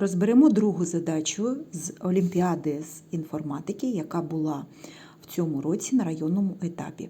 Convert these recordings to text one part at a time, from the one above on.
Розберемо другу задачу з Олімпіади з інформатики, яка була в цьому році на районному етапі.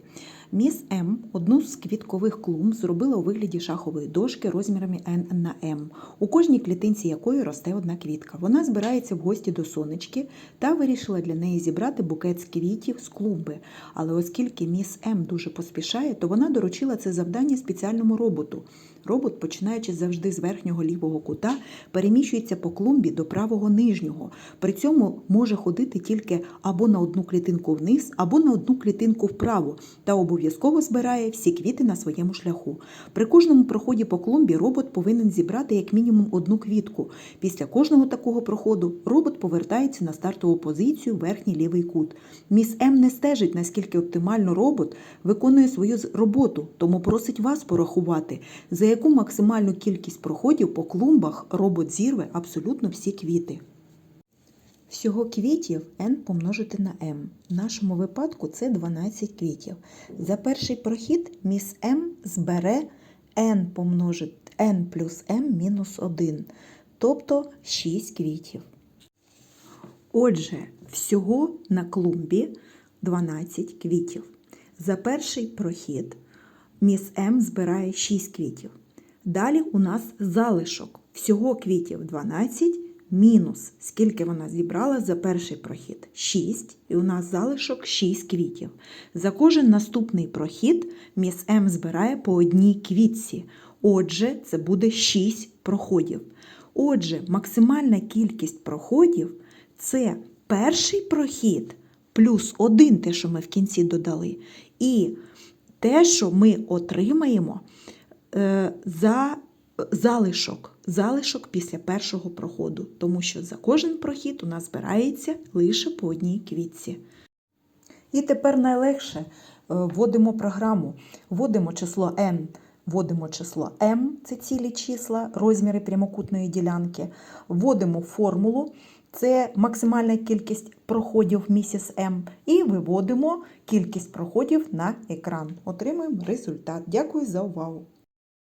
Міс М одну з квіткових клумб зробила у вигляді шахової дошки розмірами N на М, у кожній клітинці якої росте одна квітка. Вона збирається в гості до сонечки та вирішила для неї зібрати букет з квітів з клумби. Але оскільки міс М дуже поспішає, то вона доручила це завдання спеціальному роботу. Робот, починаючи завжди з верхнього лівого кута, переміщується по клумбі до правого нижнього. При цьому може ходити тільки або на одну клітинку вниз, або на одну клітинку вправо, та обов'язково збирає всі квіти на своєму шляху. При кожному проході по клумбі робот повинен зібрати як мінімум одну квітку. Після кожного такого проходу робот повертається на стартову позицію верхній лівий кут. Міс М не стежить, наскільки оптимально робот виконує свою роботу, тому просить вас порахувати, за яку максимальну кількість проходів по клумбах робот зірве абсолютно всі квіти. Всього квітів n помножити на m. В нашому випадку це 12 квітів. За перший прохід міс m збере n помножити n плюс m мінус 1, тобто 6 квітів. Отже, всього на клумбі 12 квітів. За перший прохід міс М збирає 6 квітів. Далі у нас залишок. Всього квітів 12 мінус. Скільки вона зібрала за перший прохід? 6. І у нас залишок 6 квітів. За кожен наступний прохід міс М збирає по одній квітці. Отже, це буде 6 проходів. Отже, максимальна кількість проходів це перший прохід плюс один, те, що ми в кінці додали, і те, що ми отримаємо е, за залишок, залишок після першого проходу, тому що за кожен прохід у нас збирається лише по одній квітці. І тепер найлегше е, вводимо програму, вводимо число n, вводимо число m, це цілі числа, розміри прямокутної ділянки, вводимо формулу, це максимальна кількість проходів місіс М, і виводимо кількість проходів на екран. Отримуємо результат. Дякую за увагу!